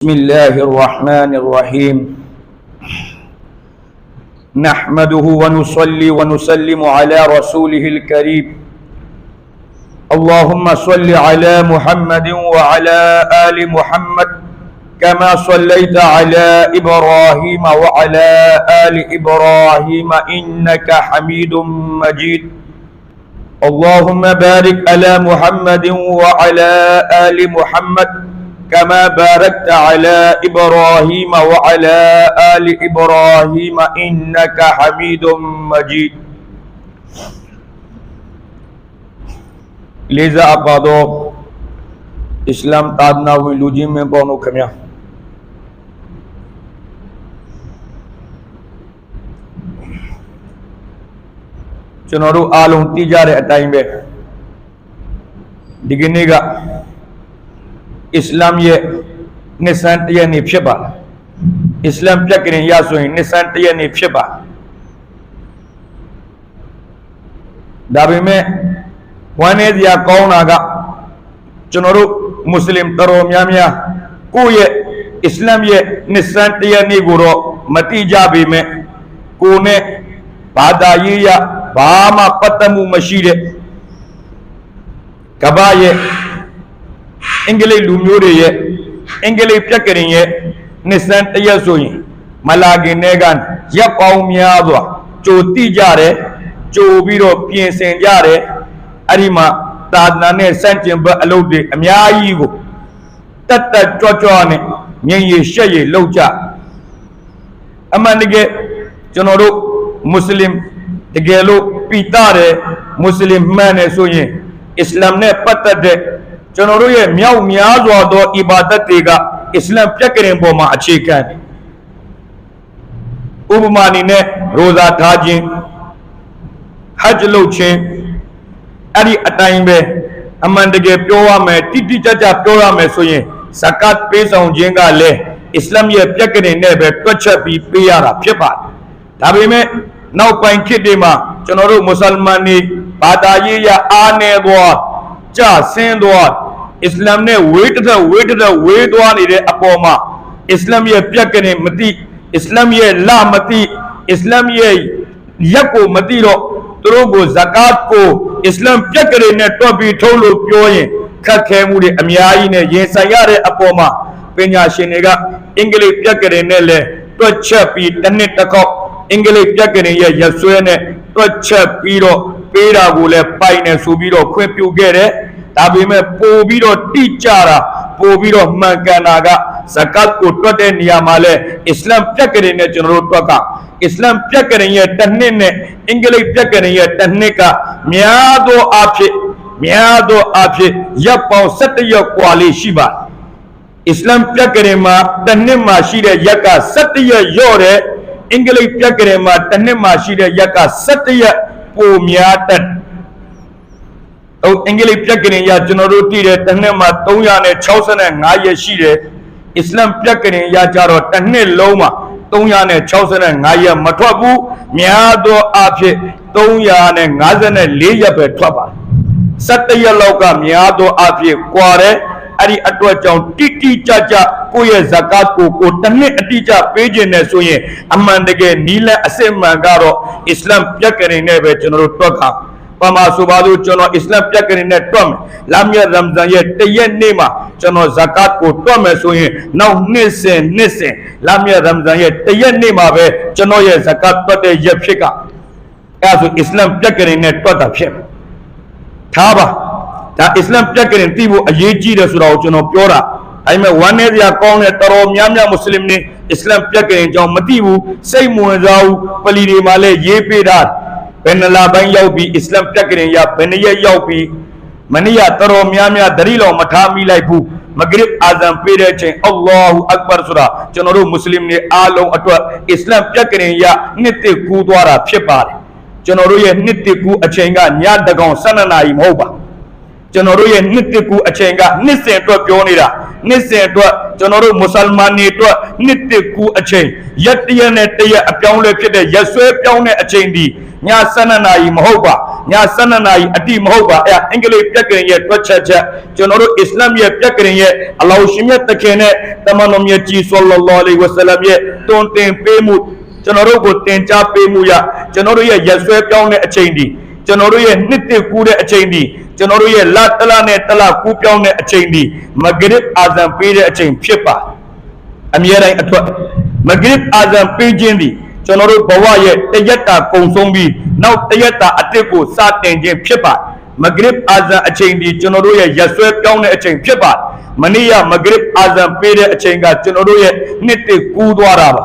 بسم الله الرحمن الرحيم. نحمده ونصلي ونسلم على رسوله الكريم. اللهم صل على محمد وعلى آل محمد كما صليت على إبراهيم وعلى آل إبراهيم إنك حميد مجيد. اللهم بارك على محمد وعلى آل محمد كما باركت على إبراهيم وعلى آل إبراهيم إنك حميد مجيد. لذا أقادو إسلام تادنا ويلوجي من بونو كميا. چنورو آلون ہونتی جا بے۔ ٹائم پہ ڈگنے کا အတိုင်းပဲဒီကနေ့ကအစ္စလာမ်ရဲ့နှစ်ဆန်းတစ်ရက်နေ့ဖြစ်ပါတယ်အစ္စလာမ်ပြက်ကရင်ရဆိုရင်နှစ်ဆန်းတစ်ရက်နေ့ဖြစ်ပါဒါပေမဲ့ဝမ်းနည်းစရာကောင်းတာကကျွန်တော်တို့မွတ်စလင်တော်တော်များများကိုယ့်ရဲ့အစ္စလာမ်ရဲ့နှစ်ဆန်းတစ်ရက်နေ့ကိုတော့မတိကြပေမဲ့ကိုယ်နဲ့ဘာသာရေးရဘာမှပတ်သက်မှုမရှိတဲ့ကမ္ဘာရဲ့ အင်္ဂလိပ်လူမျိုးတွေရဲ့အင်္ဂလိပ်ပြက်ကရင်ရဲ့နှစ်စန်းတရက်ဆိုရင်မလာခင်တည်းကရပ်ပေါင်းများစွာကြိုတိကြတယ်ကြိုပြီးတော့ပြင်ဆင်ကြတယ်အဲ့ဒီမှာသာသနာနဲ့စန့်ကျင်ဘက်အလုပ်တွေအများကြီးကိုတက်တက်ကြွကြွနဲ့ငြိမ်ရရှက်ရလောက်ကြအမှန်တကယ်ကျွန်တော်တို့မွတ်စလင်တကယ်လို့ပိတာတယ်မွတ်စလင်မှန်တယ်ဆိုရင်အစ္စလာမ်နဲ့ပတ်သက်တဲ့ ကျွန်တော်တို့ရဲ့မြောက်များစွာသောအီဘာဒတ်တွေကအစ္စလာမ်ပြက်ကရင်ပေါ်မှာအခြေခံတယ်ဥပမာအနေနဲ့ရိုဇာထားခြင်းဟဂျ်လုပ်ခြင်းအဲ့ဒီအတိုင်းပဲအမှန်တကယ်ပြောရမယ်တိတိကျကျပြောရမယ်ဆိုရင်ဇကတ်ပေးဆောင်ခြင်းကလည်းအစ္စလာမ်ရဲ့ပြက်ကရင်နဲ့ပဲတွက်ချက်ပြီးပေးရတာဖြစ်ပါတယ်ဒါပေမဲ့နောက်ပိုင်းခေတ်တွေမှာကျွန်တော်တို့မွတ်စလမန်တွေဘာသာရေးရအားနေသွား ကြဆင်းသွားအစ္စလာမ်နဲ့ဝေးတစ်သက်ဝေးတစ်သက်ဝေးသွားနေတဲ့အပေါ်မှာအစ္စလာမ်ရဲ့ပြက်ကနေမသိအစ္စလာမ်ရဲ့လာမသိအစ္စလာမ်ရဲ့ရက်ကိုမသိတော့သူတို့ကိုဇကာတ်ကိုအစ္စလာမ်ပြက်ကနေနဲ့တွက်ပြီးထုံးလို့ပြောရင်ခက်ခဲမှုတွေအများကြီးနဲ့ရင်ဆိုင်ရတဲ့အပေါ်မှာပညာရှင်တွေကအင်္ဂလိပ်ပြက်ကနေနဲ့လဲတွက်ချက်ပြီးတစ်နှစ်တစ်ခေါက်အင်္ဂလိပ်ပြက်ကရင်ရဲ့ရဆွဲနဲ့တွက်ချက်ပြီးတော့ ပေးတာကိုလည်းပိုင်နေဆိုပြီးတော့ခွင့်ပြုခဲ့တယ်ဒါပေမဲ့ပို့ပြီးတော့တိကျတာပို့ပြီးတော့မှန်ကန်တာကဇကတ်ကိုတွက်တဲ့နေရာမှာလဲအစ္စလာမ်ပြက်ကရင်နဲ့ကျွန်တော်တို့တွက်ကအစ္စလာမ်ပြက်ကရင်ရဲ့တစ်နှစ်နဲ့အင်္ဂလိပ်ပြက်ကရင်ရဲ့တစ်နှစ်ကများသောအားဖြင့်များသောအားဖြင့်ရပ်ပေါင်း17ရက်กว่าလေးရှိပါတယ်အစ္စလာမ်ပြက်ကရင်မှာတစ်နှစ်မှာရှိတဲ့ရက်က17ရက်ရော့တဲ့အင်္ဂလိပ်ပြက်ကလေးမှာတစ်နှစ်မှရှိတဲ့ရက်က17ရက် ပိုများတက်။ဟုတ်အင်္ဂလိပ်ပြက်ကလေးရကျွန်တော်တို့တည်တဲ့တစ်နှစ်မှ365ရက်ရှိတယ်။အစ္စလာမ်ပြက်ကလေးရကြတော့တစ်နှစ်လုံးမှာ365ရက်မထွက်ဘူး။များသောအားဖြင့်354ရက်ပဲထွက်ပါတယ်။17ရက်လောက်ကများသောအားဖြင့်ကွာတယ်။အဲ့ဒီအတွက်ကြောင့်တိတိကျကျကိုယ့်ရဲ့ဇကာတ်ကိုကိုတစ်နှစ်အတိအကျပေးခြင်းနဲ့ဆိုရင်အမှန်တကယ်နီးလန်းအစစ်မှန်ကတော့ အစ္စလာမ်ပြက်ကလေးနဲ့ပဲကျွန်တော်တို့တွက်ခါပမာဆိုပါလို့ကျွန်တော်အစ္စလာမ်ပြက်ကလေးနဲ့တွက်မယ်လာမြတ်ရမ်ဇန်ရဲ့တရက်နေ့မှာကျွန်တော်ဇကာတ်ကိုတွက်မယ်ဆိုရင်နောက်နှစ်စဉ်နှစ်စဉ်လာမြတ်ရမ်ဇန်ရဲ့တရက်နေ့မှာပဲကျွန်တော်ရဲ့ဇကာတ်တွက်တဲ့ရက်ဖြစ်ကအဲဆိုအစ္စလာမ်ပြက်ကလေးနဲ့တွက်တာဖြစ်ထားပါဒါအစ္စလာမ်ပြက်ကရင်သိဖို့အရေးကြီးတယ်ဆိုတာကိုကျွန်တော်ပြောတာ အဲ့မဲ့ဝမ်းနည်းစရာကောင်းတဲ့တော်တော်များများမွတ်စလင်တွေအစ္စလာမ်ပြက်ကရင်ကြောင့်မသိဘူးစိတ်မဝင်စားဘူးပလီတွေမှာလည်းရေးပေးတာဘယ်နှလပိုင်းရောက်ပြီးအစ္စလာမ်ပြက်ကရင်ရဘယ်နှရက်ရောက်ပြီးမနေ့ကတော်တော်များများတတိလောမထားမိလိုက်ဘူးမဂရစ်အာဇန်ပေးတဲ့အချိန်အလ္လာဟူအက်ဘာဆိုတာကျွန်တော်တို့မွတ်စလင်တွေအားလုံးအတွက်အစ္စလာမ်ပြက်ကရင်ရနှစ်တစ်ကူးသွားတာဖြစ်ပါတယ်ကျွန်တော်တို့ရဲ့နှစ်တစ်ကူးအချိန်ကညတကောင်12နာရီမဟုတ်ပါကျွန်တော်တို့ရဲ့နှစ်တစ်ကူအချိန်ကနှစ်စဉ်အတွက်ပြောနေတာ နှစ်စဉ်အတွက်ကျွန်တော်တို့မွတ်စလမန်တွေအတွက်နှစ်တစ်ကူအချိန်ရက်တရက်နဲ့တရက်အပြောင်းလဲဖြစ်တဲ့ရက်ဆွဲပြောင်းတဲ့အချိန်ဒီည12နာရီမဟုတ်ပါည7နာရီအတိမဟုတ်ပါအဲ့ဒါအင်္ဂလိပ်ပြက်ကရင်ရဲ့တွက်ချက်ချက်ကျွန်တော်တို့အစ္စလာမ်ရဲ့ပြက်ကရင်ရဲ့အလောရှင်မြတ်တခင်နဲ့တမန်တော်မြတ်ကြီးဆလ္လာလာအလိုင်ဝဆလမ်ရဲ့တွင်တင်ပေးမှုကျွန်တော်တို့ကိုတင် जा ပေးမှုရကျွန်တော်တို့ရဲ့ရက်ဆွဲပြောင်းတဲ့အချိန်ဒီ ကျွန်တော်တို့ရဲ့နှစ်တစ်ကူးတဲ့အချိန်ဒီကျွန်တော်တို့ရဲ့လတလနဲ့တလကူးပြောင်းတဲ့အချိန်ဒီမဂရစ်အာဇန်ပေးတဲ့အချိန်ဖြစ်ပါအမြဲတမ်းအထွက်မဂရစ်အာဇန်ပေးခြင်းဒီကျွန်တော်တို့ဘဝရဲ့တရက်တာကုံဆုံးပြီးနောက်တရက်တာအတစ်ကိုစတင်ခြင်းဖြစ်ပါမဂရစ်အာဇန်အချိန်ဒီကျွန်တော်တို့ရဲ့ရက်ဆွဲပြောင်းတဲ့အချိန်ဖြစ်ပါမနေ့ကမဂရစ်အာဇန်ပေးတဲ့အချိန်ကကျွန်တော်တို့ရဲ့နှစ်တစ်ကူးသွားတာပါ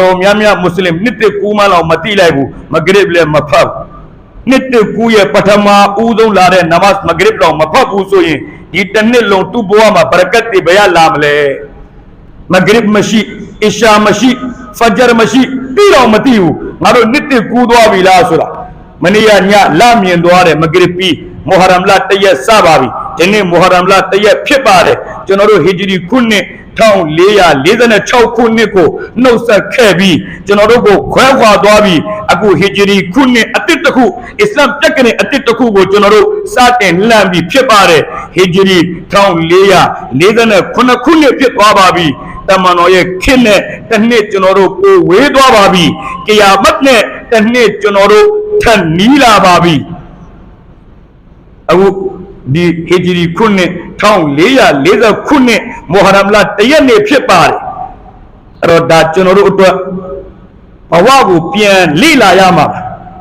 တော်များများမွတ်စလင်နှစ်တစ်ကူးမှလောက်မတိလိုက်ဘူးမဂရစ်လည်းမဖတ်ဘူး နှစ်တကူရဲ့ပထမဦးဆုံးလာတဲ့နမတ်မဂရစ်တော်မဖတ်ဘူးဆိုရင်ဒီတစ်နှစ်လုံးသူ့ဘဝမှာဘရကတ်တွေဘယ်ရလာမလဲမဂရစ်မရှိအရှာမရှိဖဂျာမရှိပြီးတော့မသိဘူးငါတို့နှစ်တကူသွားပြီလားဆိုတာမနေ့ကညလမြင်သွားတယ်မဂရစ်ပြီးမုဟရမ်လတရက်စပါပြီ ဒီနေ့မုဟရမ်လတရက်ဖြစ်ပါတယ်ကျွန်တော်တို့ဟီဂျရီခုနှစ်1446ခုနှစ်ကိုနှုတ်ဆက်ခဲ့ပြီးကျွန်တော်တို့ကိုခွဲခွာသွားပြီးအခုဟီဂျရီခုနှစ်အတစ်တစ်ခုအစ္စလမ်ပြက်ကနေအတစ်တစ်ခုကိုကျွန်တော်တို့စတင်လှမ်းပြီးဖြစ်ပါတယ်ဟီဂျရီ1448ခုနှစ်ဖြစ်သွားပါပြီတမန်တော်ရဲ့ခေတ်နဲ့တစ်နှစ်ကျွန်တော်တို့ပိုဝေးသွားပါပြီကီယာမတ်နဲ့တစ်နှစ်ကျွန်တော်တို့ထပ်နီးလာပါပြီအခု ဒီဟီဂျရီခုနှစ်1440ခုနှစ်မုဟရမ်လတရက်နေ့ဖြစ်ပါတယ်အဲ့တော့ဒါကျွန်တော်တို့အတွက်ဘဝကိုပြန်လေ့လာရမှာပါ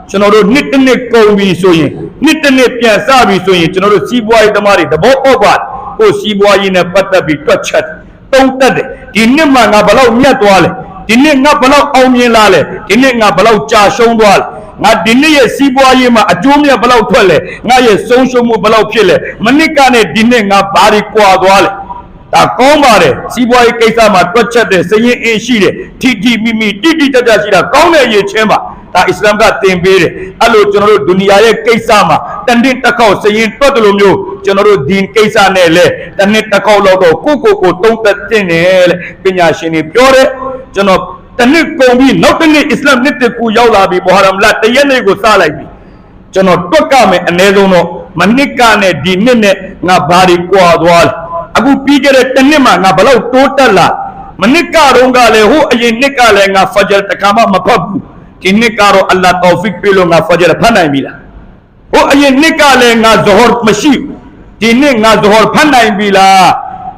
ကျွန်တော်တို့နှစ်တစ်နှစ်ကုန်ပြီဆိုရင်နှစ်တစ်နှစ်ပြန်စပြီဆိုရင်ကျွန်တော်တို့စီးပွားရေးသမားတွေသဘောပေါက်ပါကိုယ်စီးပွားရေးနဲ့ပတ်သက်ပြီးတွက်ချက်တုံးတက်တယ်ဒီနှစ်မှငါဘယ်လောက်မြတ်သွားလဲဒီနှစ်ငါဘယ်လောက်အောင်မြင်လာလဲဒီနှစ်ငါဘယ်လောက်ကြာရှုံးသွားလဲ ငါဒီနေ့ရဲ့စီးပွားရေးမှာအကျိုးမြတ်ဘယ်လောက်ထွက်လဲငါရဲ့ဆုံးရှုံးမှုဘယ်လောက်ဖြစ်လဲမနစ်ကနဲ့ဒီနေ့ငါဘာတွေကွာသွားလဲဒါကောင်းပါတယ်စီးပွားရေးကိစ္စမှာတွက်ချက်တဲ့စရင်အင်းရှိတယ်ထီထီမိမိတိတိကျကျရှိတာကောင်းတဲ့ရည်ချင်းပါဒါအစ္စလာမ်ကသင်ပေးတယ်အဲ့လိုကျွန်တော်တို့ဒုနီယာရဲ့ကိစ္စမှာတန်တင်တစ်ခေါက်စရင်တွက်တယ်လို့မျိုးကျွန်တော်တို့ဒီကိစ္စနဲ့လဲတစ်နှစ်တစ်ခေါက်လောက်တော့ကိုကိုကိုတုံးသက်တင်တယ်လေပညာရှင်တွေပြောတယ်ကျွန်တော် တနစ်ကုန်ပြီးနောက်တစ်နေ့အစ္စလာမ်နှစ်တကူရောက်လာပြီးမုဟရမ်လတရက်နေ့ကိုစလိုက်ပြီကျွန်တော်တွက်ကမယ်အ ਨੇ ဆုံးတော့မနစ်ကနဲ့ဒီနှစ်နဲ့ငါဘာတွေကွာသွားလဲအခုပြီးခဲ့တဲ့တစ်နှစ်မှာငါဘယ်လောက်တိုးတက်လာမနစ်ကတုန်းကလည်းဟိုအရင်နှစ်ကလည်းငါဖဂျ်တခါမှမဖတ်ဘူးဒီနှစ်ကတော့အလ္လာဟ်တောဖစ်ပေးလို့ငါဖဂျ်ဖတ်နိုင်ပြီလားဟိုအရင်နှစ်ကလည်းငါဇဟော်မရှိဘူးဒီနှစ်ငါဇဟော်ဖတ်နိုင်ပြီလား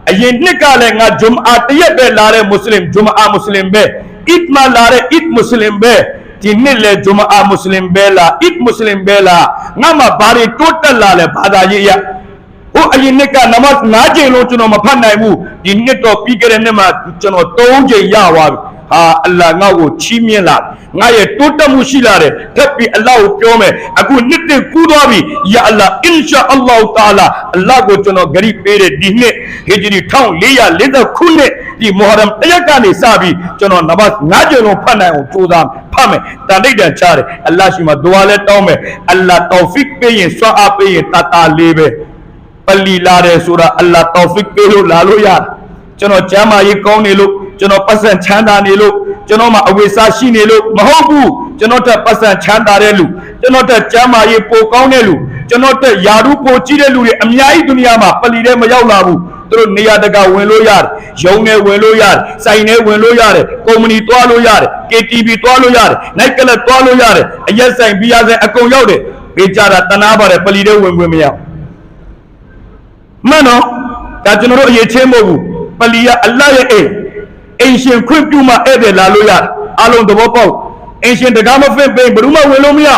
အရင်နှစ်ကလည်းငါဂျုမအာတရက်ပဲလာတဲ့မွတ်စလင်ဂျုမအာမွတ်စလင်ပဲ အစ်မလာတဲ့အစ်မွတ်စလင်ပဲဒီနှစ်လေဂျုမအာမွတ်စလင်ပဲလားအစ်မွတ်စလင်ပဲလားငါမှဘာတွေတိုးတက်လာလဲဘာသာရေးအရဟိုအရင်နှစ်ကနမတ်၅ချိန်လုံးကျွန်တော်မဖတ်နိုင်ဘူးဒီနှစ်တော့ပြီးခဲ့တဲ့နှစ်မှာကျွန်တော်၃ချိန်ရသွားပြီ ဟာအလ္လာဟ်ငါ့ကိုချီးမြှင့်လာငါရဲ့တိုးတက်မှုရှိလာတယ်ထပ်ပြီးအလ္လာဟ်ကိုပြောမယ်အခုနှစ်တစ်ကူးသွားပြီယာအလ္လာဟ်အင်ရှာအလ္လာဟ်တာလာအလ္လာဟ်ကိုကျွန်တော်ဂရိပေးတဲ့ဒီနှစ်ဟီဂျရီ1440ခုနှစ်ဒီမုဟရမ်တရက်ကနေစပြီးကျွန်တော်နမတ်၅ကြိမ်လုံးဖတ်နိုင်အောင်ကြိုးစားဖတ်မယ်တန်တိတ်တန်ချတယ်အလ္လာဟ်ရှိမှဒွါလဲတောင်းမယ်အလ္လာဟ်တောဖစ်ပေးရင်ဆွမ်းအားပေးရင်တတာလေးပဲပလီလာတယ်ဆိုတာအလ္လာဟ်တောဖစ်ပေးလို့လာလို့ရတယ် ကျွန်တော်ကျမ်းမာရေးကောင်းနေလို့ကျွန်တော်ပတ်စံချမ်းသာနေလို့ကျွန်တော်မှာအဝိစားရှိနေလို့မဟုတ်ဘူးကျွန်တော်တက်ပတ်စံချမ်းသာတဲ့လူကျွန်တော်တက်ကျမ်းမာရေးပိုကောင်းတဲ့လူကျွန်တော်တက်ယာရုပိုကြီးတဲ့လူတွေအများကြီးဒုနီယာမှာပလီတဲ့မရောက်လာဘူးသူတို့နေရာတကာဝင်လို့ရတယ်ရုံနဲ့ဝင်လို့ရတယ်စိုင်နဲ့ဝင်လို့ရတယ်ကုမ္ပဏီတွားလို့ရတယ် KTV တွားလို့ရတယ်နိုက်ကလပ်တွားလို့ရတယ်အရက်ဆိုင်ဘီယာဆိုင်အကုန်ရောက်တယ်ဘေးကြတာတနာပါတယ်ပလီတဲ့ဝင်ဝင်မရဘူးမှန်တော့ဒါကျွန်တော်တို့အရေးချင်းမဟုတ်ဘူးပ လီကအလ္လာဟ်ရဲ့အိမ်အိမ်ရှင်ခွင့်ပြုမှဧည့်သည်လာလို့ရတယ်အလုံးသဘောပေါက်အိမ်ရှင်တကားမဖင့်ပေးဘယ်သူမှဝင်လို့မရ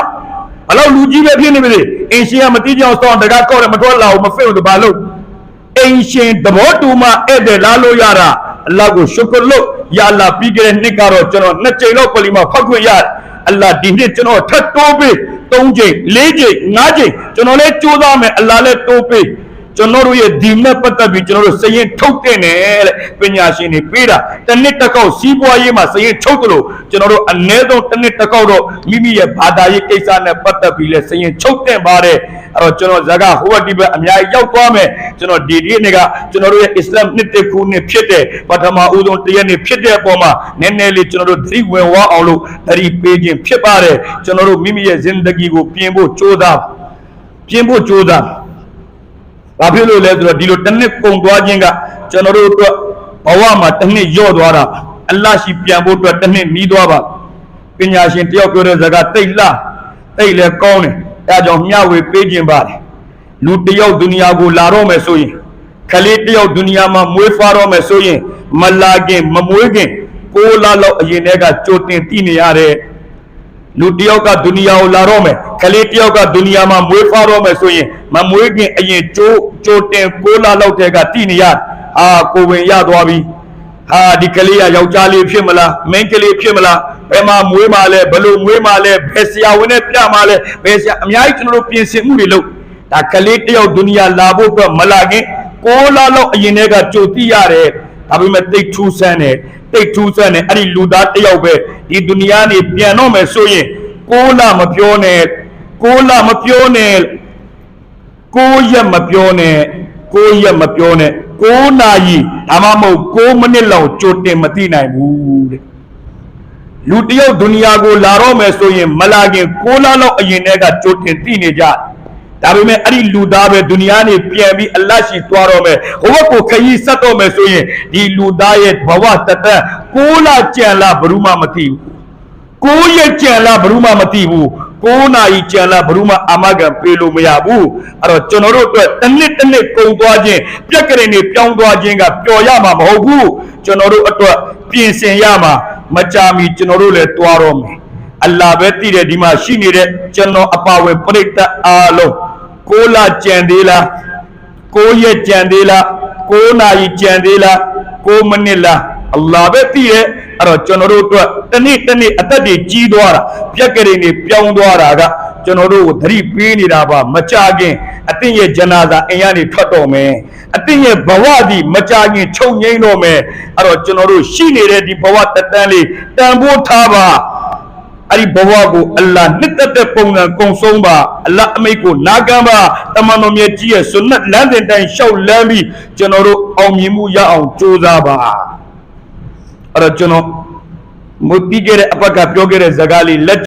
အလောက်လူကြီးပဲဖြစ်နေပြီလေအိမ်ရှင်ကမတိကြောင်စောင်းတကားကောက်တယ်မထွက်လာဘူးမဖင့်ဘူးတဘာလို့အိမ်ရှင်သဘောတူမှဧည့်သည်လာလို့ရတာအလ္လာဟ်ကိုရှုကရလို့ယာအလ္လာဟ်ပြီးကြတဲ့နှစ်ကတော့ကျွန်တော်နှစ်ကြိမ်လောက်ပလီမှာဖောက်ခွင့်ရတယ်အလ္လာဟ်ဒီနှစ်ကျွန်တော်ထပ်တိုးပေး၃ကြိမ်၄ကြိမ်၅ကြိမ်ကျွန်တော်လည်းကြိုးစားမယ်အလ္လာဟ်လည်းတိုးပေး ကျွန်တော်တို့ရဲ့ဒီနဲ့ပတ်သက်ပြီးကျွန်တော်တို့စရင်ထုတ်တဲ့နဲ့တဲ့ပညာရှင်တွေပေးတာတစ်နှစ်တစ်ခေါက်စီးပွားရေးမှာစရင်ထုတ်တယ်လို့ကျွန်တော်တို့အ ਨੇ ဆုံးတစ်နှစ်တစ်ခေါက်တော့မိမိရဲ့ဘာသာရေးကိစ္စနဲ့ပတ်သက်ပြီးလဲစရင်ချုပ်တဲ့ပါတယ်အဲ့တော့ကျွန်တော်ဇာကဟိုဘဒီဘက်အများကြီးရောက်သွားမယ်ကျွန်တော်ဒီဒီနေ့ကကျွန်တော်တို့ရဲ့အစ္စလာမ်နှစ်တစ်ခုနှစ်ဖြစ်တဲ့ပထမဦးဆုံးတရားနေ့ဖြစ်တဲ့အပေါ်မှာနည်းနည်းလေးကျွန်တော်တို့သတိဝင်ဝအောင်လို့သတိပေးခြင်းဖြစ်ပါတယ်ကျွန်တော်တို့မိမိရဲ့ဇင်ဒဂီကိုပြင်ဖို့ကြိုးစားပါပြင်းဖို့ကြိုးစား ဘာဖြစ်လို့လဲဆိုတော့ဒီလိုတစ်နှစ်ပုံသွားခြင်းကကျွန်တော်တို့အတွက်ဘဝမှာတစ်နှစ်ညော့သွားတာအလ္လာဟ်ရှိပြန်ဖို့အတွက်တစ်နှစ်နီးသွားပါပညာရှင်တယောက်ပြောတဲ့စကားတိတ်လှတိတ်လည်းကောင်းတယ်အဲဒါကြောင့်မျှဝေပေးခြင်းပါတယ်လူတယောက်ဒုနီယာကိုလာတော့မယ်ဆိုရင်ခလေးတယောက်ဒုနီယာမှာမွေးဖွားတော့မယ်ဆိုရင်မလာခင်မမွေးခင်ကိုးလာလောက်အရင်တည်းကကြိုတင်တည်နေရတဲ့ လူတစ်ယောက်ကဒုနီယာကိုလာတော့မယ်ခလေးတစ်ယောက်ကဒုနီယာမှာမွေးဖွားတော့မယ်ဆိုရင်မမွေးခင်အရင်ကြိုးကြိုတင်ကိုးလာလောက်တဲ့ကတိနေရအာကိုဝင်ရသွားပြီဟာဒီကလေးကယောက်ျားလေးဖြစ်မလားမိန်းကလေးဖြစ်မလားဘယ်မှာမွေးမှလဲဘယ်လိုမွေးမှလဲဘယ်ဆရာဝန်နဲ့ပြမှလဲဘယ်ဆရာအများကြီးကျွန်တော်တို့ပြင်ဆင်မှုတွေလုပ်ဒါကလေးတစ်ယောက်ဒုနီယာလာဖို့အတွက်မလာခင်ကိုးလာလောက်အရင်တည်းကကြိုတိရတယ် ဒါပေမဲ့တိတ်ထူးဆန်းတယ်တိတ်ထူးဆန်းတယ်အဲ့ဒီလူသားတစ်ယောက်ပဲဒီဒုနီယာနေပြန်တော့မယ်ဆိုရင်ကိုးလာမပြောနဲ့ကိုးလာမပြောနဲ့ကိုးရက်မပြောနဲ့ကိုးရက်မပြောနဲ့ကိုးနာရီဒါမှမဟုတ်6မိနစ်လောက်ကြိုတင်မသိနိုင်ဘူးတဲ့လူတစ်ယောက်ဒုနီယာကိုလာတော့မယ်ဆိုရင်မလာခင်6လလောက်အရင်တည်းကကြိုတင်သိနေကြတယ် ဒါပေမဲ့အဲ့ဒီလူသားပဲဒုနီယာနေပြန်ပြီးအလတ်ရှိသွားတော့မယ်ဟိုဘက်ကိုခရီးဆက်တော့မယ်ဆိုရင်ဒီလူသားရဲ့ဘဝတသက်6လကြံလာဘယ်သူမှမသိဘူးကိုးရက်ကြံလားဘယ်သူမှမသိဘူးကိုးနာရီကြံလားဘယ်သူမှအာမခံပေးလို့မရဘူးအဲ့တော့ကျွန်တော်တို့အတွက်တစ်နှစ်တစ်နှစ်ကုန်သွားခြင်းပြက်ကလေးနေပြောင်းသွားခြင်းကပျော်ရမှာမဟုတ်ဘူးကျွန်တော်တို့အတွက်ပြင်ဆင်ရမှာမကြာမီကျွန်တော်တို့လည်းသွားတော့မယ်အလ္လာဟ်ပဲတည်တယ်ဒီမှာရှိနေတဲ့ကျွန်တော်အပါဝင်ပြိတ္တအားလုံး ကိုးလာကြံသေးလား9ရက်ကြံသေးလား9နာရီကြံသေးလား9မိနစ်လားအလ္လာဟ်ပဲသိရဲ့အဲ့တော့ကျွန်တော်တို့အတွက်တစ်နေ့တစ်နေ့အသက်တွေကြီးသွားတာပြက်ကလေးတွေပြောင်းသွားတာကကျွန်တော်တို့ကိုသတိပေးနေတာပါမကြခင်အသင်ရဲ့ဂျနာသာအိမ်ကနေထွက်တော့မယ်အသင်ရဲ့ဘဝဒီမကြခင်ချုပ်ငိမ့်တော့မယ်အဲ့တော့ကျွန်တော်တို့ရှိနေတဲ့ဒီဘဝတက်တန်းလေးတန်ဖိုးထားပါ အဲ့ဒီဘဝကိုအလ္လာဟ်နှစ်သက်တဲ့ပုံစံကုံဆုံးပါအလ္လာဟ်အမိတ်ကိုနာခံပါတမန်တော်မြတ်ကြီးရဲ့ဆွနတ်လမ်းစဉ်တိုင်းရှောက်လမ်းပြီးကျွန်တော်တို့အောင်မြင်မှုရအောင်ကြိုးစားပါအဲ့တော့ကျွန်တော်မူတီးခဲ့တဲ့အပတ်ကပြောခဲ့တဲ့ဇာကားလေးလက်